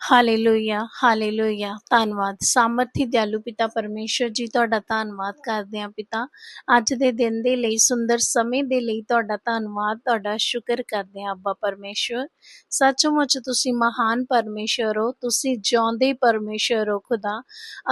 Hallelujah hallelujah ਧੰਨਵਾਦ। ਸਾਮਰਥੀ, ਦਿਆਲੂ ਪਿਤਾ ਪਰਮੇਸ਼ਰ ਜੀ, ਤੁਹਾਡਾ ਧੰਨਵਾਦ ਕਰਦੇ ਹਾਂ ਪਿਤਾ। ਅੱਜ ਦੇ ਦਿਨ ਦੇ ਲਈ, ਸੁੰਦਰ ਸਮੇਂ ਦੇ ਲਈ ਤੁਹਾਡਾ ਧੰਨਵਾਦ, ਤੁਹਾਡਾ ਸ਼ੁਕਰ ਕਰਦੇ ਹਾਂ ਅੱਬਾ ਪਰਮੇਸ਼ਰ। ਸੱਚਮੁੱਚ ਤੁਸੀਂ ਮਹਾਨ ਪਰਮੇਸ਼ਰ ਹੋ, ਤੁਸੀਂ ਜਿਉਂਦੇ ਪਰਮੇਸ਼ਰ ਹੋ ਖੁਦਾ।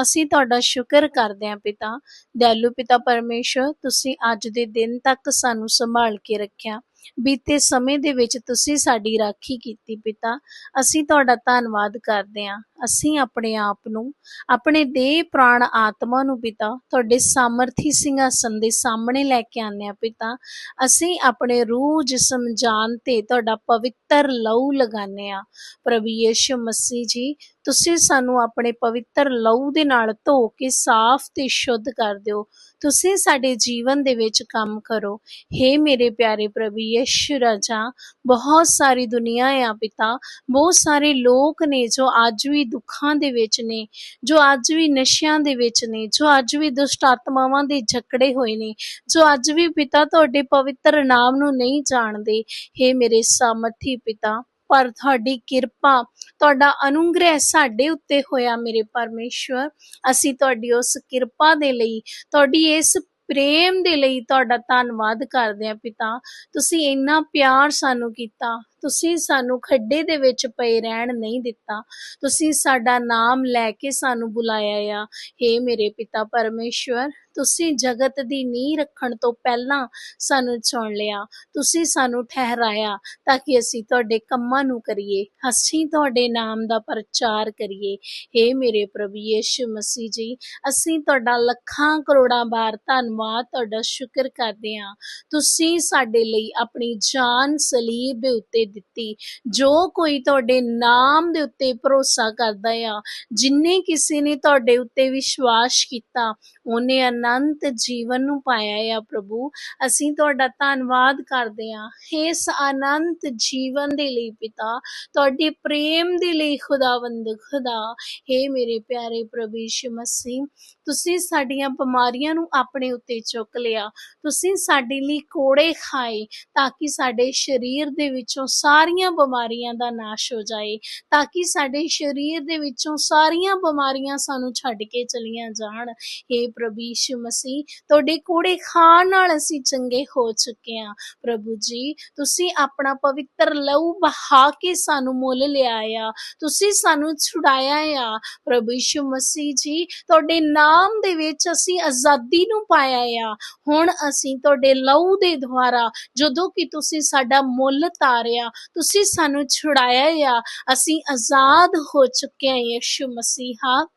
ਅਸੀਂ ਤੁਹਾਡਾ ਸ਼ੁਕਰ ਕਰਦੇ ਹਾਂ ਪਿਤਾ। ਦਿਆਲੂ ਪਿਤਾ ਪਰਮੇਸ਼ਰ, ਤੁਸੀਂ ਅੱਜ ਦੇ ਦਿਨ ਤੱਕ ਸਾਨੂੰ ਸੰਭਾਲ ਕੇ ਰੱਖਿਆ। ਬੀਤੇ ਸਮੇਂ ਦੇ ਵਿੱਚ ਤੁਸੀਂ ਸਾਡੀ ਰਾਖੀ ਕੀਤੀ ਪਿਤਾ। ਅਸੀਂ ਤੁਹਾਡਾ ਧੰਨਵਾਦ ਕਰਦੇ ਹਾਂ। ਅਸੀਂ ਆਪਣੇ ਆਪ ਨੂੰ, ਆਪਣੇ ਦੇਹ ਪ੍ਰਾਣ ਆਤਮਾ ਨੂੰ ਪਿਤਾ, ਤੁਹਾਡੇ ਸਾਮਰਥੀ ਸਿੰਘਾਸਨ ਦੇ ਸਾਹਮਣੇ ਲੈ ਕੇ ਆਉਂਦੇ ਹਾਂ ਪਿਤਾ। ਅਸੀਂ ਆਪਣੇ ਰੂਹ ਜਿਸਮ ਜਾਨ ਤੇ ਤੁਹਾਡਾ ਪਵਿੱਤਰ ਲਹੂ ਲਗਾਉਂਦੇ ਹਾਂ। ਪ੍ਰਭੂ ਯਿਸੂ ਮਸੀਹ ਜੀ, ਤੁਸੀਂ ਸਾਨੂੰ ਆਪਣੇ ਪਵਿੱਤਰ ਲਹੂ ਦੇ ਨਾਲ ਧੋ ਕੇ ਸਾਫ਼ ਤੇ ਸ਼ੁੱਧ ਕਰ ਦਿਓ। ਤੁਸੀਂ ਸਾਡੇ ਜੀਵਨ ਦੇ ਵਿੱਚ ਕੰਮ ਕਰੋ। ਹੇ ਮੇਰੇ ਪਿਆਰੇ ਪ੍ਰਭੂ ਯਿਸੂ ਰਾਜਾ, ਬਹੁਤ ਸਾਰੀ ਦੁਨੀਆ ਆ ਪਿਤਾ। ਬਹੁਤ ਸਾਰੇ ਲੋਕ ਨੇ ਜੋ ਅੱਜ ਵੀ ਦੁੱਖਾਂ ਦੇ ਵਿੱਚ ਨੇ, ਜੋ ਅੱਜ ਵੀ ਨਸ਼ਿਆਂ ਦੇ ਵਿੱਚ ਨੇ, ਜੋ ਅੱਜ ਵੀ ਦੁਸ਼ਟ ਆਤਮਾਵਾਂ ਦੇ ਜਕੜੇ ਹੋਏ ਨੇ, ਜੋ ਅੱਜ ਵੀ ਪਿਤਾ ਤੁਹਾਡੇ ਪਵਿੱਤਰ ਨਾਮ ਨੂੰ ਨਹੀਂ ਜਾਣਦੇ। ਹੇ ਮੇਰੇ ਸਾਮਰਥੀ ਪਿਤਾ, ਪਰ ਤੁਹਾਡੀ ਕਿਰਪਾ, ਤੁਹਾਡਾ ਅਨੁਗ੍ਰਹਿ ਸਾਡੇ ਉੱਤੇ ਹੋਇਆ ਮੇਰੇ ਪਰਮੇਸ਼ਵਰ। ਅਸੀਂ ਤੁਹਾਡੀ ਉਸ ਕਿਰਪਾ ਦੇ ਲਈ, ਤੁਹਾਡੀ ਇਸ ਪ੍ਰੇਮ ਦੇ ਲਈ ਤੁਹਾਡਾ ਧੰਨਵਾਦ ਕਰਦੇ ਹਾਂ ਪਿਤਾ। ਤੁਸੀਂ ਇੰਨਾ ਪਿਆਰ ਸਾਨੂੰ ਕੀਤਾ। ਤੁਸੀਂ ਸਾਨੂੰ ਖੱਡੇ ਦੇ ਵਿੱਚ ਪਏ ਰਹਿਣ ਨਹੀਂ ਦਿੱਤਾ। ਤੁਸੀਂ ਸਾਡਾ ਨਾਮ ਲੈ ਕੇ ਸਾਨੂੰ ਬੁਲਾਇਆ ਆ। ਹੇ ਮੇਰੇ ਪਿਤਾ ਪਰਮੇਸ਼ਵਰ, ਤੁਸੀਂ ਜਗਤ ਦੀ ਨੀਂਹ ਰੱਖਣ ਤੋਂ ਪਹਿਲਾਂ ਸਾਨੂੰ ਚੁਣ ਲਿਆ। ਤੁਸੀਂ ਸਾਨੂੰ ਠਹਿਰਾਇਆ ਤਾਂ ਕਿ ਅਸੀਂ ਤੁਹਾਡੇ ਕੰਮਾਂ ਨੂੰ ਕਰੀਏ। ਅਸੀਂ ਤੁਹਾਡੇ ਨਾਮ ਦਾ ਪ੍ਰਚਾਰ ਕਰੀਏ। ਹੇ ਮੇਰੇ ਪ੍ਰਭੂ ਯਿਸੂ ਮਸੀਹ ਜੀ, ਅਸੀਂ ਤੁਹਾਡਾ ਲੱਖਾਂ ਕਰੋੜਾਂ ਵਾਰ ਧੰਨਵਾਦ ਤੁਹਾਡਾ ਸ਼ੁਕਰ ਕਰਦੇ ਹਾਂ। ਤੁਸੀਂ ਸਾਡੇ ਲਈ ਆਪਣੀ ਜਾਨ ਸਲੀਬ ਦੇ ਉੱਤੇ ਦਿੱਤੀ। ਜੋ ਕੋਈ ਤੁਹਾਡੇ ਨਾਮ ਦੇ ਉੱਤੇ ਭਰੋਸਾ ਕਰਦਾ ਆ, ਜਿਨੇ ਕਿਸੇ ਨੇ ਤੁਹਾਡੇ ਉੱਤੇ ਵਿਸ਼ਵਾਸ ਕੀਤਾ, ਉਹਨੇ ਅਨੰਤ ਜੀਵਨ ਨੂੰ ਪਾਇਆ ਆ ਪ੍ਰਭੂ। ਅਸੀਂ ਤੁਹਾਡਾ ਧੰਨਵਾਦ ਕਰਦੇ ਹਾਂ। ਇਸ ਅਨੰਤ ਜੀਵਨ ਦੇ ਲਈ ਪਿਤਾ, ਤੁਹਾਡੇ ਪ੍ਰੇਮ ਦੇ ਲਈ ਖੁਦਾਵੰਦ ਖੁਦਾ। ਹੇ ਮੇਰੇ ਪਿਆਰੇ ਪ੍ਰਭੂ ਯਿਸੂ ਮਸੀਹ, ਤੁਸੀਂ ਸਾਡੀਆਂ ਬਿਮਾਰੀਆਂ ਨੂੰ ਆਪਣੇ ਉੱਤੇ ਚੁੱਕ ਲਿਆ। ਤੁਸੀਂ ਸਾਡੇ ਲਈ ਕੋੜੇ ਖਾਏ ਤਾਂ ਕਿ ਸਾਡੇ ਸਰੀਰ ਦੇ ਵਿੱਚੋਂ ਸਾਰੀਆਂ ਬਿਮਾਰੀਆਂ ਦਾ ਨਾਸ਼ ਹੋ ਜਾਏ, ਤਾਂ ਕਿ ਸਾਡੇ ਸਰੀਰ ਦੇ ਵਿੱਚੋਂ ਸਾਰੀਆਂ ਬਿਮਾਰੀਆਂ ਸਾਨੂੰ ਛੱਡ ਕੇ ਚਲੀਆਂ ਜਾਣ। हे ਪ੍ਰਭੂ ਯਿਸੂ ਮਸੀਹ, ਤੁਹਾਡੇ ਕੋੜੇ ਖਾਣ ਨਾਲ ਅਸੀਂ ਚੰਗੇ ਹੋ ਚੁੱਕੇ ਹਾਂ। ਪ੍ਰਭੂ ਜੀ, ਤੁਸੀਂ ਆਪਣਾ ਪਵਿੱਤਰ ਲਹੂ ਬਹਾ ਕੇ ਸਾਨੂੰ ਮੁੱਲ ਲਿਆ ਆ ਤੁਸੀਂ ਸਾਨੂੰ ਛੁਡਾਇਆ ਆ। ਪ੍ਰਭੂ ਯਿਸੂ ਮਸੀਹ ਜੀ, ਤੁਹਾਡੇ ਨਾਮ ਦੇ ਵਿੱਚ ਅਸੀਂ ਆਜ਼ਾਦੀ ਨੂੰ ਪਾਇਆ ਆ। ਹੁਣ ਅਸੀਂ ਤੁਹਾਡੇ ਲਹੂ ਦੇ ਦੁਆਰਾ, ਜਦੋਂ ਕਿ ਤੁਸੀਂ ਸਾਡਾ ਮੁੱਲ ਤਾਰਿਆ ਤੁਸੀਂ ਸਾਨੂੰ ਛੁਡਾਇਆ ਆ। ਅਸੀਂ ਆਜ਼ਾਦ ਹੋ ਚੁੱਕੇ ਹਾਂ ਯਿਸੂ ਮਸੀਹਾ।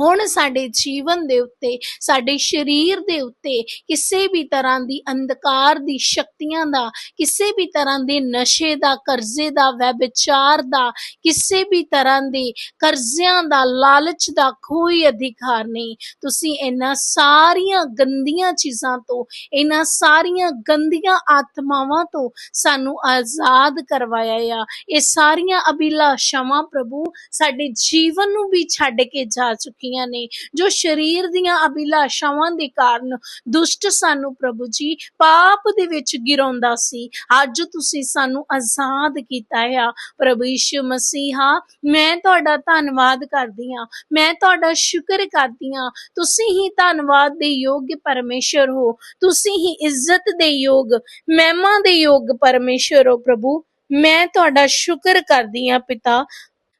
ਹੁਣ ਸਾਡੇ ਜੀਵਨ ਦੇ ਉੱਤੇ, ਸਾਡੇ ਸਰੀਰ ਦੇ ਉੱਤੇ ਕਿਸੇ ਵੀ ਤਰ੍ਹਾਂ ਦੀ ਅੰਧਕਾਰ ਦੀ ਸ਼ਕਤੀਆਂ ਦਾ, ਕਿਸੇ ਵੀ ਤਰ੍ਹਾਂ ਦੇ ਨਸ਼ੇ ਦਾ, ਕਰਜ਼ੇ ਦਾ ਵਿਚਾਰ ਦਾ, ਕਿਸੇ ਵੀ ਤਰ੍ਹਾਂ ਦੇ ਕਰਜ਼ਿਆਂ ਦਾ, ਲਾਲਚ ਦਾ ਕੋਈ ਅਧਿਕਾਰ ਨਹੀਂ। ਤੁਸੀਂ ਇਹਨਾਂ ਸਾਰੀਆਂ ਗੰਦੀਆਂ ਚੀਜ਼ਾਂ ਤੋਂ, ਇਹਨਾਂ ਸਾਰੀਆਂ ਗੰਦੀਆਂ ਆਤਮਾਵਾਂ ਤੋਂ ਸਾਨੂੰ ਆਜ਼ਾਦ ਕਰਵਾਇਆ ਆ। ਇਹ ਸਾਰੀਆਂ ਅਭਿਲਾਸ਼ਾਵਾਂ ਪ੍ਰਭੂ ਸਾਡੇ ਜੀਵਨ ਨੂੰ ਵੀ ਛੱਡ ਕੇ ਜਾ ਚੁੱਕੀਆਂ ਨੇ, ਜੋ ਸਰੀਰ ਦੀਆਂ ਅਭਿਲਾਸ਼ਾਵਾਂ ਦੇ ਕਾਰਨ ਦੁਸ਼ਟ ਸਾਨੂੰ ਪ੍ਰਭੂ ਜੀ ਪਾਪ ਦੇ ਵਿੱਚ ਗਿਰਾਉਂਦਾ ਸੀ। ਅੱਜ ਤੁਸੀਂ ਸਾਨੂੰ ਆਜ਼ਾਦ ਕੀਤਾ ਆ। ਪ੍ਰਭੂ ਯਿਸੂ ਮਸੀਹਾ, ਮੈਂ ਤੁਹਾਡਾ ਧੰਨਵਾਦ ਕਰਦੀ ਹਾਂ। ਮੈਂ ਤੁਹਾਡਾ ਸ਼ੁਕਰ ਕਰਦੀ ਹਾਂ। ਤੁਸੀਂ ਹੀ ਧੰਨਵਾਦ ਦੇ ਯੋਗ ਪਰਮੇਸ਼ਰ ਹੋ। ਤੁਸੀਂ ਹੀ ਇੱਜ਼ਤ ਦੇ ਯੋਗ, ਮਹਿਮਾ ਦੇ ਯੋਗ ਪਰਮੇਸ਼ਰ ਹੋ ਪ੍ਰਭੂ। ਮੈਂ ਤੁਹਾਡਾ ਸ਼ੁਕਰ ਕਰਦੀ ਹਾਂ ਪਿਤਾ।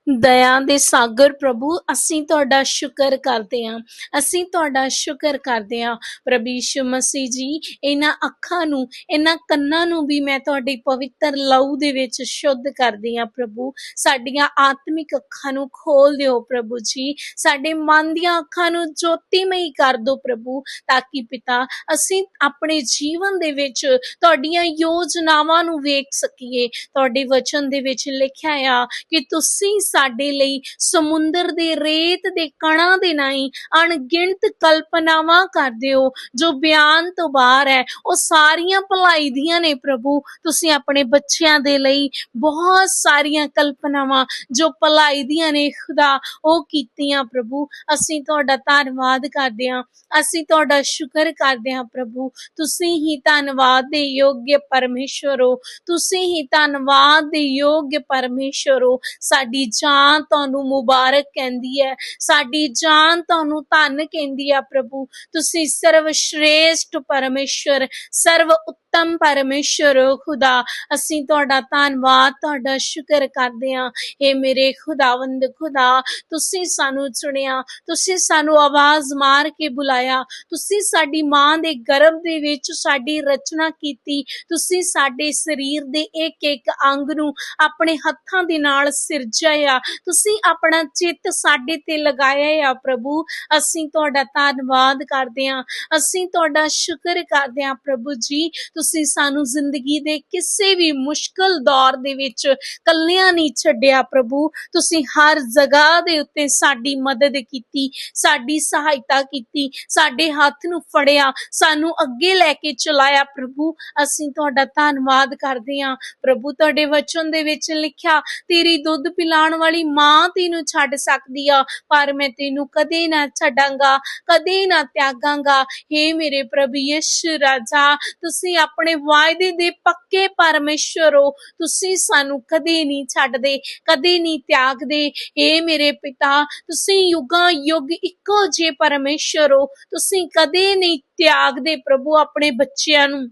ਦਇਆ ਦੇ ਸਾਗਰ ਪ੍ਰਭੂ, ਅਸੀਂ ਤੁਹਾਡਾ ਸ਼ੁਕਰ ਕਰਦੇ ਹਾਂ। ਅਸੀਂ ਤੁਹਾਡਾ ਸ਼ੁਕਰ ਕਰਦੇ ਹਾਂ ਪ੍ਰਭੂ ਯਿਸੂ ਮਸੀਹ ਜੀ। ਇਹਨਾਂ ਅੱਖਾਂ ਨੂੰ, ਇਹਨਾਂ ਕੰਨਾਂ ਨੂੰ ਵੀ ਮੈਂ ਤੁਹਾਡੀ ਪਵਿੱਤਰ ਲਹੂ ਦੇ ਵਿੱਚ ਸ਼ੁੱਧ ਕਰਦੀ ਹਾਂ ਪ੍ਰਭੂ। ਸਾਡੀਆਂ ਆਤਮਿਕ ਅੱਖਾਂ ਨੂੰ ਖੋਲ ਦਿਓ ਪ੍ਰਭੂ ਜੀ। ਸਾਡੇ ਮਨ ਦੀਆਂ ਅੱਖਾਂ ਨੂੰ ਜੋਤੀਮਈ ਕਰ ਦਿਓ ਪ੍ਰਭੂ, ਤਾਂ ਕਿ ਪਿਤਾ, ਅਸੀਂ ਆਪਣੇ ਜੀਵਨ ਦੇ ਵਿੱਚ ਤੁਹਾਡੀਆਂ ਯੋਜਨਾਵਾਂ ਨੂੰ ਵੇਖ ਸਕੀਏ। ਤੁਹਾਡੇ ਵਚਨ ਦੇ ਵਿੱਚ ਲਿਖਿਆ ਆ ਕਿ ਤੁਸੀਂ ਸਾਡੇ ਲਈ ਸਮੁੰਦਰ ਦੇ ਰੇਤ ਦੇ ਕਣਾਂ ਦੇ ਨਹੀਂ ਅਣਗਿਣਤ ਕਲਪਨਾਵਾਂ ਕਰਦੇ ਹੋ ਜੋ ਬਿਆਨ ਤੋਂ ਬਾਹਰ ਹੈ, ਉਹ ਸਾਰੀਆਂ ਭਲਾਈ ਦੀਆਂ ਨੇ ਪ੍ਰਭੂ। ਤੁਸੀਂ ਆਪਣੇ ਬੱਚਿਆਂ ਦੇ ਲਈ ਬਹੁਤ ਸਾਰੀਆਂ ਕਲਪਨਾਵਾਂ ਜੋ ਭਲਾਈ ਦੀਆਂ ਨੇ, ਖੁਦਾ, ਉਹ ਕੀਤੀਆਂ ਪ੍ਰਭੂ। ਅਸੀਂ ਤੁਹਾਡਾ ਧੰਨਵਾਦ ਕਰਦੇ ਹਾਂ। ਅਸੀਂ ਤੁਹਾਡਾ ਸ਼ੁਕਰ ਕਰਦੇ ਹਾਂ ਪ੍ਰਭੂ। ਤੁਸੀਂ ਹੀ ਧੰਨਵਾਦ ਦੇ ਯੋਗ ਪਰਮੇਸ਼ਵਰ ਹੋ। ਤੁਸੀਂ ਹੀ ਧੰਨਵਾਦ ਦੇ ਯੋਗ ਪਰਮੇਸ਼ਵਰ ਹੋ। ਸਾਡੀ ਜਾਨ ਤੁਹਾਨੂੰ ਮੁਬਾਰਕ ਕਹਿੰਦੀ ਹੈ। ਸਾਡੀ ਜਾਨ ਤੁਹਾਨੂੰ ਧੰਨ ਕਹਿੰਦੀ ਹੈ ਪ੍ਰਭੂ। ਤੁਸੀਂ ਸਰਵ ਸ਼੍ਰੇਸ਼ਟ ਪਰਮੇਸ਼ਰ ਸਰਵ ਉੱਤਮ ਪਰਮੇਸ਼ਰ ਖੁਦਾ, ਅਸੀਂ ਤੁਹਾਡਾ ਧੰਨਵਾਦ, ਤੁਹਾਡਾ ਸ਼ੁਕਰ ਕਰਦੇ ਹਾਂ। ਏ ਮੇਰੇ ਖੁਦਾਵੰਦ ਖੁਦਾ, ਤੁਸੀਂ ਸਾਨੂੰ ਚੁਣਿਆ ਤੁਸੀਂ ਸਾਨੂੰ ਆਵਾਜ਼ ਮਾਰ ਕੇ ਬੁਲਾਇਆ, ਤੁਸੀਂ ਸਾਡੀ ਮਾਂ ਦੇ ਗਰਭ ਦੇ ਵਿੱਚ ਸਾਡੀ ਰਚਨਾ ਕੀਤੀ, ਤੁਸੀਂ ਸਾਡੇ ਸਰੀਰ ਦੇ ਇੱਕ ਇੱਕ ਅੰਗ ਨੂੰ ਆਪਣੇ ਹੱਥਾਂ ਦੇ ਨਾਲ ਸਿਰਜਿਆ ਤੁਸੀਂ ਆਪਣਾ ਚਿੱਤ ਸਾਡੇ ਤੇ ਲਗਾਇਆ ਆ ਪ੍ਰਭੂ। ਅਸੀਂ ਤੁਹਾਡਾ ਧੰਨਵਾਦ ਕਰਦੇ ਹਾਂ, ਅਸੀਂ ਤੁਹਾਡਾ ਸ਼ੁਕਰ ਕਰਦੇ ਹਾਂ ਪ੍ਰਭੂ ਜੀ ਤੁਸੀਂ ਸਾਨੂੰ ਜ਼ਿੰਦਗੀ ਦੇ ਕਿਸੇ ਵੀ ਮੁਸ਼ਕਲ ਦੌਰ ਦੇ ਵਿੱਚ ਕੱਲਿਆਂ ਨਹੀਂ ਛੱਡਿਆ ਪ੍ਰਭੂ। ਤੁਸੀਂ ਹਰ ਜਗ੍ਹਾ ਦੇ ਉੱਤੇ ਸਾਡੀ ਮਦਦ ਕੀਤੀ, ਸਾਡੀ ਸਹਾਇਤਾ ਕੀਤੀ, ਸਾਡੇ ਹੱਥ ਨੂੰ ਫੜਿਆ, ਸਾਨੂੰ ਅੱਗੇ ਲੈ ਕੇ ਚਲਾਇਆ ਪ੍ਰਭੂ। ਅਸੀਂ ਤੁਹਾਡਾ ਧੰਨਵਾਦ ਕਰਦੇ ਹਾਂ। ਪ੍ਰਭੂ ਤੁਹਾਡੇ ਵਚਨ ਦੇ ਵਿੱਚ ਲਿਖਿਆ, ਤੇਰੀ ਦੁੱਧ ਪਿਲਾਉਣ ਵਾਲੀ ਮਾਂ ਤੈਨੂੰ ਛੱਡ ਸਕਦੀ ਆ, ਪਰ ਮੈਂ ਤੈਨੂੰ ਕਦੇ ਨਾ ਛੱਡਾਂਗਾ, ਕਦੇ ਨਾ ਤਿਆਗਾਂਗਾ। हे ਮੇਰੇ ਪ੍ਰਭੂ ਯਿਸੂ ਰਾਜਾ, ਤੁਸੀਂ ਆਪਣੇ ਵਾਅਦੇ ਦੇ ਪੱਕੇ ਪਰਮੇਸ਼ਰ ਹੋ। ਤੁਸੀਂ ਸਾਨੂੰ ਕਦੇ ਨਹੀਂ ਛੱਡਦੇ, ਕਦੇ ਨਹੀਂ ਤਿਆਗਦੇ। हे ਮੇਰੇ ਪਿਤਾ, ਤੁਸੀਂ ਯੁਗਾਂ ਯੁਗ ਇੱਕੋ ਜੇ ਪਰਮੇਸ਼ਰ ਹੋ। ਤੁਸੀਂ ਕਦੇ ਨਹੀਂ ਤਿਆਗਦੇ ਪ੍ਰਭੂ ਆਪਣੇ ਬੱਚਿਆਂ ਨੂੰ।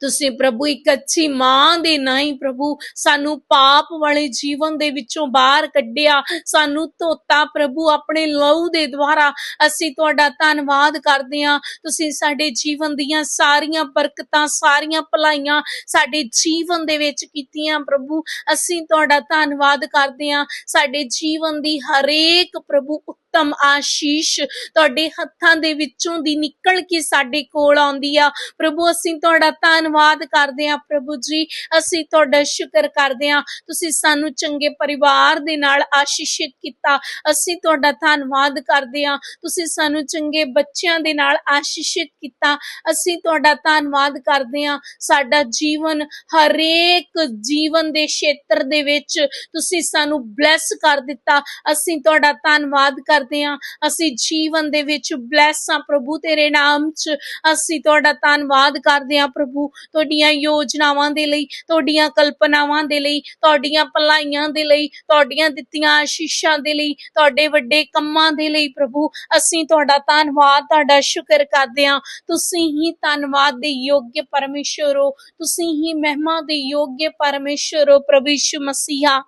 ਤੁਸੀਂ ਪ੍ਰਭੂ, ਇੱਕ ਅੱਛੀ ਮਾਂ ਦੇ ਨਹੀਂ ਪ੍ਰਭੂ, ਸਾਨੂੰ ਪਾਪ ਵਾਲੇ ਜੀਵਨ ਦੇ ਵਿੱਚੋਂ ਬਾਹਰ ਕੱਢਿਆ, ਸਾਨੂੰ ਧੋਤਾ ਪ੍ਰਭੂ ਆਪਣੇ ਲਹੂ ਦੇ ਦੁਆਰਾ, ਅਸੀਂ ਤੁਹਾਡਾ ਧੰਨਵਾਦ ਕਰਦੇ ਹਾਂ। ਤੁਸੀਂ ਸਾਡੇ ਜੀਵਨ ਦੀਆਂ ਸਾਰੀਆਂ ਬਰਕਤਾਂ, ਸਾਰੀਆਂ ਭਲਾਈਆਂ ਸਾਡੇ ਜੀਵਨ ਦੇ ਵਿੱਚ ਕੀਤੀਆਂ ਪ੍ਰਭੂ, ਅਸੀਂ ਤੁਹਾਡਾ ਧੰਨਵਾਦ ਕਰਦੇ ਹਾਂ। ਸਾਡੇ ਜੀਵਨ ਦੀ ਹਰੇਕ ਪ੍ਰਭੂ ਉੱਤਮ ਆਸ਼ੀਸ਼, ਤੁਹਾਡੇ ਹੱਥਾਂ ਦੇ ਵਿੱਚੋਂ ਦੀ ਨਿਕਲ ਕੇ ਸਾਡੇ ਕੋਲ ਆਉਂਦੀ ਆ। ਪ੍ਰਭੂ, ਅਸੀਂ ਤੁਹਾਡਾ ਧੰਨਵਾਦ ਕਰਦੇ ਹਾਂ ਪ੍ਰਭੂ ਜੀ। ਅਸੀਂ ਤੁਹਾਡਾ ਸ਼ੁਕਰ ਕਰਦੇ ਹਾਂ। ਤੁਸੀਂ ਸਾਨੂੰ ਚੰਗੇ ਪਰਿਵਾਰ ਦੇ ਨਾਲ ਆਸ਼ੀਸ਼ਿਤ ਕੀਤਾ। ਅਸੀਂ ਤੁਹਾਡਾ ਧੰਨਵਾਦ ਕਰਦੇ ਹਾਂ। ਤੁਸੀਂ ਸਾਨੂੰ ਚੰਗੇ ਬੱਚਿਆਂ ਦੇ ਨਾਲ ਆਸ਼ੀਸ਼ਿਤ ਕੀਤਾ। ਅਸੀਂ ਤੁਹਾਡਾ ਧੰਨਵਾਦ ਕਰਦੇ ਹਾਂ। ਸਾਡਾ ਜੀਵਨ ਹਰੇਕ ਜੀਵਨ ਦੇ ਖੇਤਰ ਦੇ ਵਿੱਚ ਤੁਸੀਂ ਸਾਨੂੰ ਬਲੈਸ ਕਰ ਦਿੱਤਾ। ਅਸੀਂ ਤੁਹਾਡਾ ਧੰਨਵਾਦ ਕਰ ਕਰਦੇ ਹਾਂ। ਅਸੀਂ ਜੀਵਨ ਦੇ ਵਿੱਚ ਬਲੈਸ ਹਾਂ ਪ੍ਰਭੂ, ਤੇਰੇ ਨਾਮ 'ਚ ਅਸੀਂ ਤੁਹਾਡਾ ਧੰਨਵਾਦ ਕਰਦੇ ਹਾਂ ਪ੍ਰਭੂ। ਤੁਹਾਡੀਆਂ ਯੋਜਨਾਵਾਂ ਦੇ ਲਈ, ਤੁਹਾਡੀਆਂ ਕਲਪਨਾਵਾਂ ਦੇ ਲਈ, ਤੁਹਾਡੀਆਂ ਭਲਾਈਆਂ ਦੇ ਲਈ, ਤੁਹਾਡੀਆਂ ਦਿੱਤੀਆਂ ਆਸ਼ੀਸ਼ਾਂ ਦੇ ਲਈ, ਤੁਹਾਡੇ ਵੱਡੇ ਕੰਮਾਂ ਦੇ ਲਈ ਪ੍ਰਭੂ। ਅਸੀਂ ਤੁਹਾਡਾ ਧੰਨਵਾਦ, ਤੁਹਾਡਾ ਸ਼ੁਕਰ ਕਰਦੇ ਹਾਂ। ਤੁਸੀਂ ਹੀ ਧੰਨਵਾਦ ਦੇ ਯੋਗ ਪਰਮੇਸ਼ਰ ਹੋ। ਤੁਸੀਂ ਹੀ ਮਹਿਮਾ ਦੇ ਯੋਗ ਪਰਮੇਸ਼ਰ ਹੋ ਪ੍ਰਭੂ ਯਿਸੂ ਮਸੀਹਾ।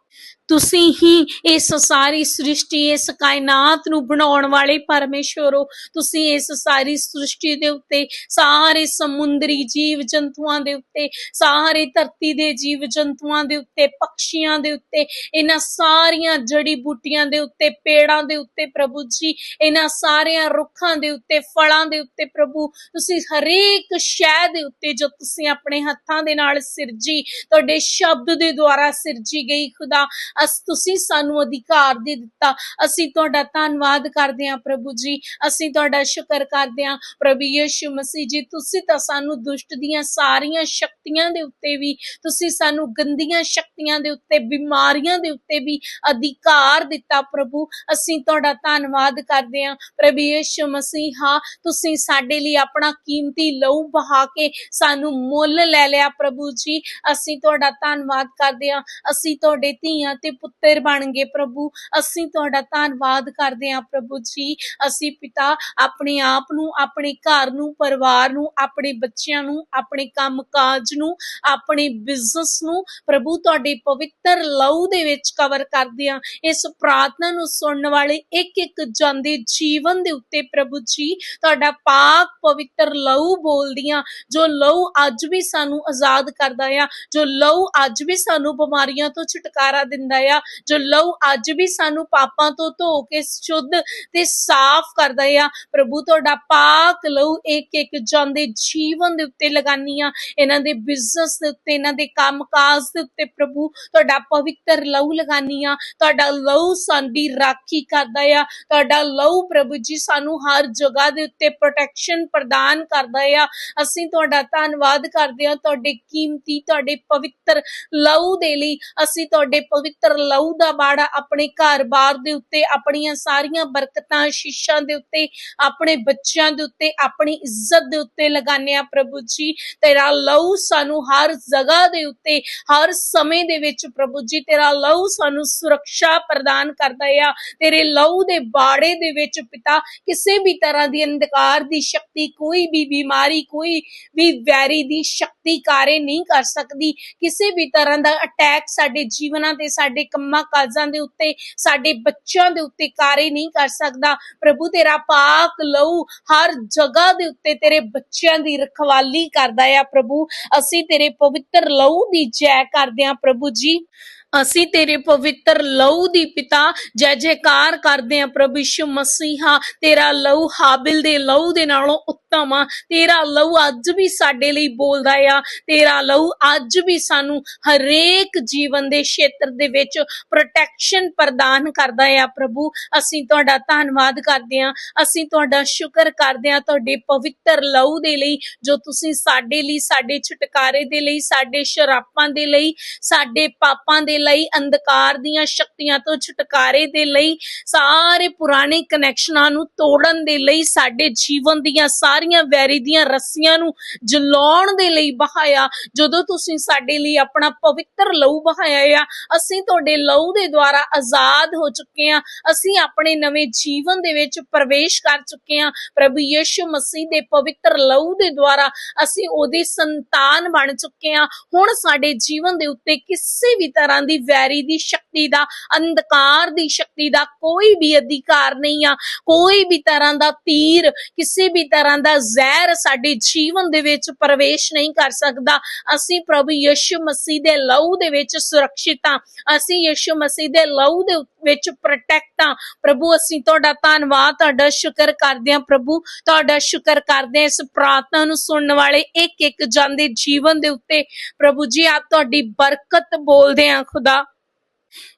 ਤੁਸੀਂ ਹੀ ਇਸ ਸਾਰੀ ਸ੍ਰਿਸ਼ਟੀ, ਇਸ ਕਾਇਨਾਤ ਨੂੰ ਬਣਾਉਣ ਵਾਲੇ ਪਰਮੇਸ਼ਰ ਹੋ। ਤੁਸੀਂ ਇਸ ਸਾਰੀ ਸ੍ਰਿਸ਼ਟੀ ਦੇ ਉੱਤੇ, ਸਾਰੇ ਸਮੁੰਦਰੀ ਜੀਵ ਜੰਤੂਆਂ ਦੇ ਉੱਤੇ, ਸਾਰੇ ਧਰਤੀ ਦੇ ਜੀਵ ਜੰਤੂਆਂ ਦੇ ਉੱਤੇ, ਪੰਛੀਆਂ ਦੇ ਉੱਤੇ, ਇਹਨਾਂ ਸਾਰੀਆਂ ਜੜੀ ਬੂਟੀਆਂ ਦੇ ਉੱਤੇ, ਪੇੜਾਂ ਦੇ ਉੱਤੇ ਪ੍ਰਭੂ ਜੀ, ਇਹਨਾਂ ਸਾਰਿਆਂ ਰੁੱਖਾਂ ਦੇ ਉੱਤੇ, ਫਲਾਂ ਦੇ ਉੱਤੇ ਪ੍ਰਭੂ, ਤੁਸੀਂ ਹਰੇਕ ਸ਼ੈ ਦੇ ਉੱਤੇ ਜੋ ਤੁਸੀਂ ਆਪਣੇ ਹੱਥਾਂ ਦੇ ਨਾਲ ਸਿਰਜੀ, ਤੁਹਾਡੇ ਸ਼ਬਦ ਦੇ ਦੁਆਰਾ ਸਿਰਜੀ ਗਈ ਖੁਦਾ ਅਸ, ਤੁਸੀਂ ਸਾਨੂੰ ਅਧਿਕਾਰ ਦੇ ਦਿੱਤਾ। ਅਸੀਂ ਤੁਹਾਡਾ ਧੰਨਵਾਦ ਕਰਦੇ ਹਾਂ ਪ੍ਰਭੂ ਜੀ। ਅਸੀਂ ਤੁਹਾਡਾ ਸ਼ੁਕਰ ਕਰਦੇ ਹਾਂ ਪ੍ਰਭੂ ਯਿਸੂ ਮਸੀਹ ਜੀ। ਤੁਸੀਂ ਤਾਂ ਸਾਨੂੰ ਦੁਸ਼ਟ ਦੀਆਂ ਸਾਰੀਆਂ ਸ਼ਕਤੀਆਂ ਦੇ ਉੱਤੇ ਵੀ, ਤੁਸੀਂ ਸਾਨੂੰ ਗੰਦੀਆਂ ਸ਼ਕਤੀਆਂ ਦੇ ਉੱਤੇ, ਬਿਮਾਰੀਆਂ ਦੇ ਉੱਤੇ ਵੀ ਅਧਿਕਾਰ ਦਿੱਤਾ ਪ੍ਰਭੂ। ਅਸੀਂ ਤੁਹਾਡਾ ਧੰਨਵਾਦ ਕਰਦੇ ਹਾਂ ਪ੍ਰਭੂ ਯਿਸੂ ਮਸੀਹ। ਹਾਂ, ਤੁਸੀਂ ਸਾਡੇ ਲਈ ਆਪਣਾ ਕੀਮਤੀ ਲਹੂ ਬਹਾ ਕੇ ਸਾਨੂੰ ਮੁੱਲ ਲੈ ਲਿਆ ਪ੍ਰਭੂ ਜੀ। ਅਸੀਂ ਤੁਹਾਡਾ ਧੰਨਵਾਦ ਕਰਦੇ ਹਾਂ। ਅਸੀਂ ਤੁਹਾਡੇ ਧੀਆਂ ਤੇ ਪੁੱਤਰ ਬਣ ਗਏ ਪ੍ਰਭੂ। ਅਸੀਂ ਤੁਹਾਡਾ ਧੰਨਵਾਦ ਕਰਦੇ ਹਾਂ ਪ੍ਰਭੂ ਜੀ। ਅਸੀਂ ਪਿਤਾ ਆਪਣੇ ਆਪ ਨੂੰ, ਆਪਣੇ ਘਰ ਨੂੰ, ਪਰਿਵਾਰ ਨੂੰ, ਆਪਣੇ ਬੱਚਿਆਂ ਨੂੰ, ਆਪਣੇ ਕੰਮਕਾਜ ਨੂੰ, ਆਪਣੇ ਬਿਜ਼ਨਸ ਨੂੰ ਪ੍ਰਭੂ ਤੁਹਾਡੇ ਪਵਿੱਤਰ ਲਹੂ ਦੇ ਵਿੱਚ ਕਵਰ ਕਰਦੇ ਹਾਂ। ਇਸ ਪ੍ਰਾਰਥਨਾ ਨੂੰ ਸੁਣਨ ਵਾਲੇ ਇੱਕ ਇੱਕ ਜਾਂਦੇ ਜੀਵਨ ਦੇ ਉੱਤੇ ਪ੍ਰਭੂ ਜੀ, ਤੁਹਾਡਾ ਪਾਕ ਪਵਿੱਤਰ ਲਹੂ ਬੋਲਦੀਆਂ ਜੋ ਲਹੂ ਅੱਜ ਵੀ ਸਾਨੂੰ ਆਜ਼ਾਦ ਕਰਦਾ ਆ, ਜੋ ਲਹੂ ਅੱਜ ਵੀ ਸਾਨੂੰ ਬਿਮਾਰੀਆਂ ਤੋਂ ਛੁਟਕਾਰਾ ਦਿੰਦਾ ਆ, ਜੋ ਲਹੂ ਅੱਜ ਵੀ ਸਾਨੂੰ ਪਾਪਾਂ ਤੋਂ ਧੋ ਕੇ ਸ਼ੁੱਧ ਤੇ ਸਾਫ਼ ਕਰਦਾ ਆ। ਪ੍ਰਭੂ, ਤੁਹਾਡਾ ਪਾਕ ਲਹੂ ਇੱਕ ਇੱਕ ਜਾਂਦੇ ਜੀਵਨ ਦੇ ਉੱਤੇ ਲਗਾਨੀ ਆ। ਇਹਨਾਂ ਦੇ ਬਿਜ਼ਨਸ ਦੇ ਉੱਤੇ, ਇਹਨਾਂ ਦੇ ਕੰਮਕਾਜ ਦੇ ਉੱਤੇ ਪ੍ਰਭੂ, ਤੁਹਾਡਾ ਪਵਿੱਤਰ ਲਹੂ ਲਗਾਨੀ ਆ। ਤੁਹਾਡਾ ਲਹੂ ਸਾਡੀ ਰਾਖੀ ਕਰਦਾ ਆ। ਤੁਹਾਡਾ ਲਹੂ ਪ੍ਰਭੂ ਜੀ ਸਾਨੂੰ ਹਰ ਜਗ੍ਹਾ ਦੇ ਉੱਤੇ ਪ੍ਰੋਟੈਕਸ਼ਨ ਪ੍ਰਦਾਨ ਕਰਦਾ ਆ। ਅਸੀਂ ਤੁਹਾਡਾ ਧੰਨਵਾਦ ਕਰਦੇ ਹਾਂ ਤੁਹਾਡੇ ਕੀਮਤੀ, ਤੁਹਾਡੇ ਪਵਿੱਤਰ ਲਹੂ ਦੇ ਲਈ। ਅਸੀਂ ਤੁਹਾਡੇ ਪਵਿੱਤਰ ਲਹੂ ਦਾ ਬਾੜਾ ਆਪਣੇ ਘਰ-ਬਾਰ ਦੇ ਉੱਤੇ, ਆਪਣੀਆਂ ਸਾਰੀਆਂ ਬਰਕਤਾਂ ਸ਼ੀਸ਼ਾਂ ਦੇ ਉੱਤੇ, ਆਪਣੇ ਬੱਚਿਆਂ ਦੇ ਉੱਤੇ, ਆਪਣੀ ਇੱਜ਼ਤ ਦੇ ਉੱਤੇ ਲਗਾਉਂਦੇ ਆ ਪ੍ਰਭੂ ਜੀ। ਤੇਰਾ ਲਹੂ ਸਾਨੂੰ ਹਰ ਜਗ੍ਹਾ ਦੇ ਉੱਤੇ, ਹਰ ਸਮੇਂ ਦੇ ਵਿੱਚ ਪ੍ਰਭੂ ਜੀ, ਤੇਰਾ ਲਹੂ ਸਾਨੂੰ ਸੁਰੱਖਿਆ ਪ੍ਰਦਾਨ ਕਰਦਾ ਆ। ਤੇਰੇ ਲਹੂ ਦੇ ਬਾੜੇ ਦੇ ਵਿੱਚ ਪਿਤਾ, ਕਿਸੇ ਵੀ ਤਰ੍ਹਾਂ ਦੀ ਅੰਧਕਾਰ ਦੀ ਸ਼ਕਤੀ, ਕੋਈ ਵੀ ਬਿਮਾਰੀ, ਕੋਈ ਵੀ ਵੈਰੀ ਦੀ ਸ਼ਕਤੀ ਕਾਰੇ ਨਹੀਂ ਕਰ ਸਕਦੀ। ਕਿਸੇ ਵੀ ਤਰ੍ਹਾਂ ਦਾ ਅਟੈਕ ਸਾਡੇ ਜੀਵਨਾਂ ਤੇ, ਸਾਡੇ ਕੰਮਾਂ ਕਾਜਾਂ ਦੇ ਉੱਤੇ, ਸਾਡੇ ਬੱਚਿਆਂ ਦੇ ਉੱਤੇ ਕਾਰੇ ਨਹੀਂ ਕਰ ਸਕਦਾ। ਪ੍ਰਭੂ ਤੇਰਾ ਪਾਕ ਲਹੂ ਹਰ ਜਗ੍ਹਾ ਦੇ ਉੱਤੇ ਤੇਰੇ ਬੱਚਿਆਂ ਦੀ ਰਖਵਾਲੀ ਕਰਦਾ ਆ ਪ੍ਰਭੂ। ਅਸੀਂ ਤੇਰੇ ਪਵਿੱਤਰ ਲਹੂ ਦੀ ਜੈ ਕਰਦੇ ਆ ਪ੍ਰਭੂ ਜੀ। ਅਸੀਂ ਤੇਰੇ ਪਵਿੱਤਰ ਲਹੂ ਦੀ ਪਿਤਾ ਜੈ ਜੈਕਾਰ ਕਰਦੇ ਆ ਪ੍ਰਭੂ ਯਿਸੂ ਮਸੀਹਾ। ਤੇਰਾ ਲਹੂ ਹਾਬਿਲ ਦੇ ਲਹੂ ਦੇ ਨਾਲੋਂ ਉੱਤਮ ਤੇਰਾ ਲਹੂ ਅੱਜ ਵੀ ਸਾਡੇ ਲਈ ਬੋਲਦਾ ਆ, ਤੇਰਾ ਲਹੂ ਅੱਜ ਵੀ ਸਾਨੂੰ ਹਰੇਕ ਜੀਵਨ ਦੇ ਖੇਤਰ ਦੇ ਵਿੱਚ ਪ੍ਰੋਟੈਕਸ਼ਨ ਪ੍ਰਦਾਨ ਕਰਦਾ ਆ, ਪ੍ਰਭੂ। ਅਸੀਂ ਤੁਹਾਡਾ ਧੰਨਵਾਦ ਕਰਦੇ ਆ ਅਸੀਂ ਤੁਹਾਡਾ ਸ਼ੁਕਰ ਕਰਦੇ ਆ ਤੁਹਾਡੇ ਪਵਿੱਤਰ ਲਹੂ ਦੇ ਲਈ, ਜੋ ਤੁਸੀਂ ਸਾਡੇ ਲਈ, ਸਾਡੇ ਛੁਟਕਾਰੇ ਦੇ ਲਈ, ਸਾਡੇ ਸ਼ਰਾਪਾਂ ਦੇ ਲਈ, ਸਾਡੇ ਪਾਪਾਂ ਦੇ ਲਈ, ਅੰਧਕਾਰ ਦੀਆਂ ਸ਼ਕਤੀਆਂ ਤੋਂ ਛੁਟਕਾਰੇ ਦੇ ਲਈ, ਸਾਰੇ ਪੁਰਾਣੇ ਕਨੈਕਸ਼ਨਾਂ ਨੂੰ ਤੋੜਨ ਦੇ ਲਈ, ਸਾਡੇ ਜੀਵਨ ਦੀਆਂ ਸਾਰੀਆਂ ਵੈਰੀ ਦੀਆਂ ਰੱਸੀਆਂ ਨੂੰ ਜਲਾਉਣ ਦੇ ਲਈ ਬਹਾਇਆ। ਜਦੋਂ ਤੁਸੀਂ ਸਾਡੇ ਲਈ ਆਪਣਾ ਪਵਿੱਤਰ ਲਹੂ ਬਹਾਇਆ ਆ, ਅਸੀਂ ਤੁਹਾਡੇ ਲਹੂ ਦੇ ਦੁਆਰਾ ਆਜ਼ਾਦ ਹੋ ਚੁੱਕੇ ਆ ਅਸੀਂ ਆਪਣੇ ਨਵੇਂ ਜੀਵਨ ਦੇ ਵਿੱਚ ਪ੍ਰਵੇਸ਼ ਕਰ ਚੁੱਕੇ ਆ ਪ੍ਰਭੂ ਯਿਸੂ ਮਸੀਹ ਦੇ ਪਵਿੱਤਰ ਲਹੂ ਦੇ ਦੁਆਰਾ ਅਸੀਂ ਉਹਦੀ ਸੰਤਾਨ ਬਣ ਚੁੱਕੇ ਆ ਹੁਣ ਸਾਡੇ ਜੀਵਨ ਦੇ ਉੱਤੇ ਕਿਸੇ ਵੀ ਤਰ੍ਹਾਂ ਦੀ ਵੈਰੀ ਦੀ ਸ਼ਕਤੀ ਦਾ, ਅੰਧਕਾਰ ਦੀ ਸ਼ਕਤੀ ਦਾ ਕੋਈ ਵੀ ਅਧਿਕਾਰ ਨਹੀਂ ਆ। ਕੋਈ ਵੀ ਤਰ੍ਹਾਂ ਦਾ ਤੀਰ, ਕਿਸੇ ਵੀ ਤਰ੍ਹਾਂ ਦਾ ਜ਼ਹਿਰ ਸਾਡੇ ਜੀਵਨ ਦੇ ਵਿੱਚ ਪ੍ਰਵੇਸ਼ ਨਹੀਂ ਕਰ ਸਕਦਾ। ਅਸੀਂ ਪ੍ਰਭੂ ਯਿਸੂ ਮਸੀਹ ਦੇ ਲਹੂ ਦੇ ਵਿੱਚ ਸੁਰੱਖਿਅਤ ਹਾਂ। ਅਸੀਂ ਯਿਸੂ ਮਸੀਹ ਦੇ ਲਹੂ ਦੇ ਵਿੱਚ ਪ੍ਰੋਟੈਕਟ ਹਾਂ। ਪ੍ਰਭੂ, ਅਸੀਂ ਤੁਹਾਡਾ ਧੰਨਵਾਦ, ਤੁਹਾਡਾ ਸ਼ੁਕਰ ਕਰਦੇ ਹਾਂ ਪ੍ਰਭੂ। ਤੁਹਾਡਾ ਸ਼ੁਕਰ ਕਰਦੇ ਹਾਂ ਇਸ ਪ੍ਰਾਰਥਨਾ ਨੂੰ ਸੁਣਨ ਵਾਲੇ ਇੱਕ ਇੱਕ ਜਾਂਦੇ ਜੀਵਨ ਦੇ ਉੱਤੇ। ਪ੍ਰਭੂ ਜੀ, ਆਪ ਤੁਹਾਡੀ ਬਰਕਤ ਬੋਲਦੇ ਹਾਂ, ਖੁਦਾ।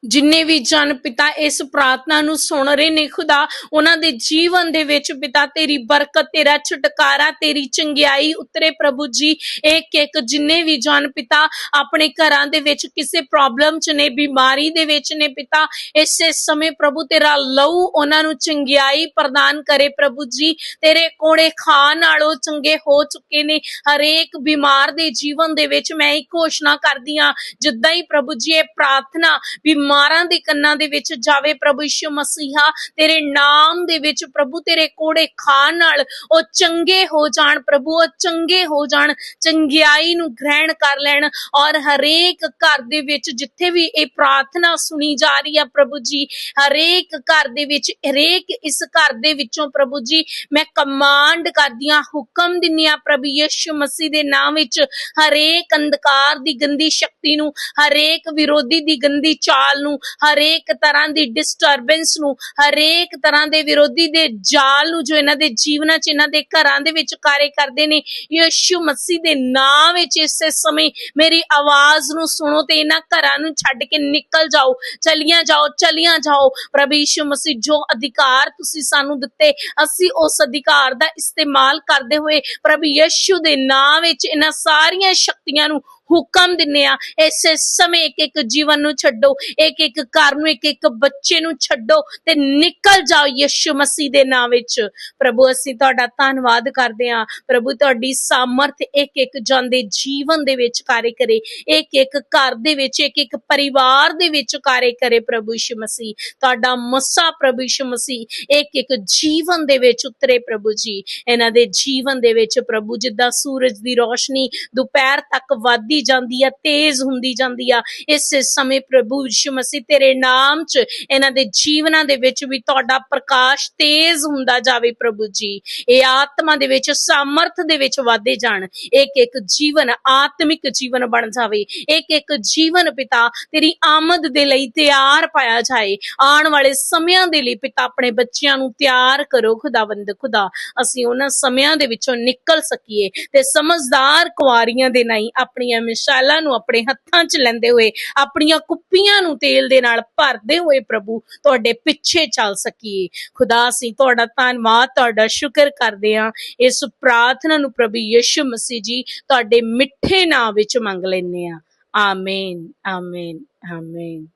ਜਿੰਨੇ ਵੀ ਜਨ ਪਿਤਾ ਇਸ ਪ੍ਰਾਰਥਨਾ ਨੂੰ ਸੁਣ ਰਹੇ ਨੇ ਖੁਦਾ, ਉਹਨਾਂ ਦੇ ਜੀਵਨ ਦੇ ਵਿੱਚ ਪਿਤਾ ਤੇਰੀ ਬਰਕਤ, ਤੇਰਾ ਛੁਟਕਾਰਾ, ਤੇਰੀ ਚੰਗਿਆਈ ਉਤਰੇ ਪ੍ਰਭੂ ਜੀ। ਇੱਕ ਇੱਕ ਜਿੰਨੇ ਵੀ ਜਨ ਪਿਤਾ ਆਪਣੇ ਘਰਾਂ ਦੇ ਵਿੱਚ ਕਿਸੇ ਪ੍ਰੋਬਲਮ ਚ ਨੇ, ਬਿਮਾਰੀ ਦੇ ਵਿੱਚ ਨੇ ਪਿਤਾ, ਇਸੇ ਸਮੇਂ ਪ੍ਰਭੂ ਤੇਰਾ ਲਹੂ ਉਹਨਾਂ ਨੂੰ ਚੰਗਿਆਈ ਪ੍ਰਦਾਨ ਕਰੇ ਪ੍ਰਭੂ ਜੀ। ਤੇਰੇ ਕੋੜੇ ਖਾਣ ਨਾਲੋਂ ਚੰਗੇ ਹੋ ਚੁੱਕੇ ਨੇ। ਹਰੇਕ ਬਿਮਾਰ ਦੇ ਜੀਵਨ ਦੇ ਵਿੱਚ ਮੈਂ ਇੱਕ ਘੋਸ਼ਣਾ ਕਰਦੀ ਹਾਂ, ਜਿੱਦਾਂ ਹੀ ਪ੍ਰਭੂ ਜੀ ਇਹ ਪ੍ਰਾਰਥਨਾ ਬਿਮਾਰਾਂ ਦੇ ਕੰਨਾਂ ਦੇ ਵਿੱਚ ਜਾਵੇ ਪ੍ਰਭੂ ਯਿਸੂ ਮਸੀਹਾ, ਤੇਰੇ ਨਾਮ ਦੇ ਵਿੱਚ ਪ੍ਰਭੂ ਤੇਰੇ ਕੋੜੇ ਖਾਣ ਨਾਲ ਉਹ ਚੰਗੇ ਹੋ ਜਾਣ, ਪ੍ਰਭੂ ਉਹ ਚੰਗੇ ਹੋ ਜਾਣ, ਚੰਗਿਆਈ ਨੂੰ ਗ੍ਰਹਿਣ ਕਰ ਲੈਣ ਔਰ ਹਰੇਕ ਘਰ ਦੇ ਵਿੱਚ ਜਿੱਥੇ ਵੀ ਇਹ ਪ੍ਰਾਰਥਨਾ ਸੁਣੀ ਜਾ ਰਹੀ ਹੈ ਪ੍ਰਭੂ ਜੀ, ਹਰੇਕ ਘਰ ਦੇ ਵਿੱਚ, ਹਰੇਕ ਇਸ ਘਰ ਦੇ ਵਿੱਚੋਂ ਪ੍ਰਭੂ ਜੀ, ਮੈਂ ਕਮਾਂਡ ਕਰਦੀ ਕਰਦੀਆਂ ਹੁਕਮ ਦਿੰਨੀਆਂ ਪ੍ਰਭੂ ਯਿਸੂ ਮਸੀਹ ਦੇ ਨਾਮ ਵਿੱਚ, ਹਰੇਕ ਅੰਧਕਾਰ ਦੀ ਗੰਦੀ ਸ਼ਕਤੀ ਨੂੰ, ਹਰੇਕ ਵਿਰੋਧੀ ਦੀ ਗੰਦੀ ਚਾਲ ਨੂੰ, ਹਰੇਕ ਤਰ੍ਹਾਂ ਦੀ ਡਿਸਟਰਬੈਂਸ ਨੂੰ, ਹਰੇਕ ਤਰ੍ਹਾਂ ਦੇ ਵਿਰੋਧੀ ਦੇ ਜਾਲ ਨੂੰ ਜੋ ਇਹਨਾਂ ਦੇ ਜੀਵਨਾਂ 'ਚ, ਇਹਨਾਂ ਦੇ ਘਰਾਂ ਦੇ ਵਿੱਚ ਕਾਰੇ ਕਰਦੇ ਨੇ, ਯਿਸੂ ਮਸੀਹ ਦੇ ਨਾਮ ਵਿੱਚ ਇਸੇ ਸਮੇਂ ਮੇਰੀ ਆਵਾਜ਼ ਨੂੰ ਸੁਣੋ ਤੇ ਇਹਨਾਂ ਘਰਾਂ ਨੂੰ ਛੱਡ ਕੇ ਨਿਕਲ ਜਾਓ, ਚਲੀਆਂ ਜਾਓ ਚਲੀਆਂ ਜਾਓ। ਪ੍ਰਭੂ ਯਿਸੂ ਮਸੀਹ, ਜੋ ਅਧਿਕਾਰ ਤੁਸੀਂ ਸਾਨੂੰ ਦਿੱਤੇ, ਅਸੀਂ ਉਸ ਅਧਿਕਾਰ ਦਾ ਇਸਤੇਮਾਲ ਕਰਦੇ ਹੋਏ ਪ੍ਰਭੂ ਯਿਸੂ ਦੇ ਨਾਮ ਵਿੱਚ ਇਹਨਾਂ ਸਾਰੀਆਂ ਸ਼ਕਤੀਆਂ ਨੂੰ ਹੁਕਮ ਦਿੰਨੇ ਆ, ਇਸੇ ਸਮੇਂ ਇੱਕ ਇੱਕ ਜੀਵਨ ਨੂੰ ਛੱਡੋ ਇੱਕ ਇੱਕ ਘਰ ਨੂੰ ਇੱਕ ਇੱਕ ਬੱਚੇ ਨੂੰ ਛੱਡੋ ਤੇ ਨਿਕਲ ਜਾਓ ਯਿਸੂ ਮਸੀਹ ਦੇ ਨਾਮ ਵਿੱਚ। ਪ੍ਰਭੂ, ਅਸੀਂ ਤੁਹਾਡਾ ਧੰਨਵਾਦ ਕਰਦੇ ਹਾਂ। ਪ੍ਰਭੂ, ਤੁਹਾਡੀ ਸਾਮਰਥ ਇੱਕ ਇੱਕ ਜਾਂਦੇ ਜੀਵਨ ਦੇ ਵਿੱਚ ਕਾਰੇ ਕਰੇ ਇੱਕ ਇੱਕ ਘਰ ਦੇ ਵਿੱਚ ਇੱਕ ਇੱਕ ਪਰਿਵਾਰ ਦੇ ਵਿੱਚ ਕਾਰੇ ਕਰੇ ਪ੍ਰਭੂ ਯਿਸੂ ਮਸੀਹ। ਤੁਹਾਡਾ ਮਸਾ ਪ੍ਰਭੂ ਯਿਸੂ ਮਸੀਹ ਇੱਕ ਇੱਕ ਜੀਵਨ ਦੇ ਵਿੱਚ ਉਤਰੇ ਪ੍ਰਭੂ ਜੀ। ਇਹਨਾਂ ਦੇ ਜੀਵਨ ਦੇ ਵਿੱਚ ਪ੍ਰਭੂ, ਜਿੱਦਾਂ ਸੂਰਜ ਦੀ ਰੋਸ਼ਨੀ ਦੁਪਹਿਰ ਤੱਕ ਵੱਧਦੀ ਜਾਂਦੀ ਆ, ਤੇਜ਼ ਹੁੰਦੀ ਜਾਂਦੀ ਆ। ਇਸ ਸਮੇਂ ਪ੍ਰਭੂ ਯਿਸੂ ਮਸੀਹ ਤੇਰੇ ਨਾਮ 'ਚ ਇਹਨਾਂ ਦੇ ਜੀਵਨਾਂ ਦੇ ਵਿੱਚ ਵੀ ਤੁਹਾਡਾ ਪ੍ਰਕਾਸ਼ ਤੇਜ਼ ਹੁੰਦਾ ਜਾਵੇ ਪ੍ਰਭੂ ਜੀ। ਇਹ ਆਤਮਾ ਦੇ ਵਿੱਚ ਸਾਮਰਥ ਦੇ ਵਿੱਚ ਵਾਧੇ ਜਾਣ। ਇੱਕ ਇੱਕ ਜੀਵਨ ਆਤਮਿਕ ਜੀਵਨ ਬਣ ਜਾਵੇ। ਇੱਕ ਇੱਕ ਜੀਵਨ ਪਿਤਾ ਤੇਰੀ ਆਮਦ ਦੇ ਲਈ ਤਿਆਰ ਪਾਇਆ ਜਾਏ। ਆਉਣ ਵਾਲੇ ਸਮਿਆਂ ਦੇ ਲਈ ਪਿਤਾ ਆਪਣੇ ਬੱਚਿਆਂ ਨੂੰ ਤਿਆਰ ਕਰੋ ਖੁਦਾਵੰਦ, ਖੁਦਾ। ਅਸੀਂ ਉਹਨਾਂ ਸਮਿਆਂ ਦੇ ਵਿੱਚੋਂ ਨਿਕਲ ਸਕੀਏ ਤੇ ਸਮਝਦਾਰ ਕੁਆਰੀਆਂ ਦੇ ਨਹੀਂ, ਆਪਣੀਆਂ ਮਿਸਾਲਾਂ ਨੂੰ ਆਪਣੇ ਹੱਥਾਂ 'ਚ ਲੈਂਦੇ ਹੋਏ, ਆਪਣੀਆਂ ਕੁੱਪੀਆਂ ਨੂੰ ਤੇਲ ਦੇ ਨਾਲ ਭਰਦੇ ਹੋਏ ਪ੍ਰਭੂ ਤੁਹਾਡੇ ਪਿੱਛੇ ਚੱਲ ਸਕੀਏ। ਖੁਦਾ, ਅਸੀਂ ਤੁਹਾਡਾ ਧੰਨਵਾਦ, ਤੁਹਾਡਾ ਸ਼ੁਕਰ ਕਰਦੇ ਹਾਂ। ਇਸ ਪ੍ਰਾਰਥਨਾ ਨੂੰ ਪ੍ਰਭੂ ਯਿਸੂ ਮਸੀਹ ਜੀ ਤੁਹਾਡੇ ਮਿੱਠੇ ਨਾਮ ਵਿੱਚ ਮੰਗ ਲੈਂਦੇ ਹਾਂ। Amen amen amen.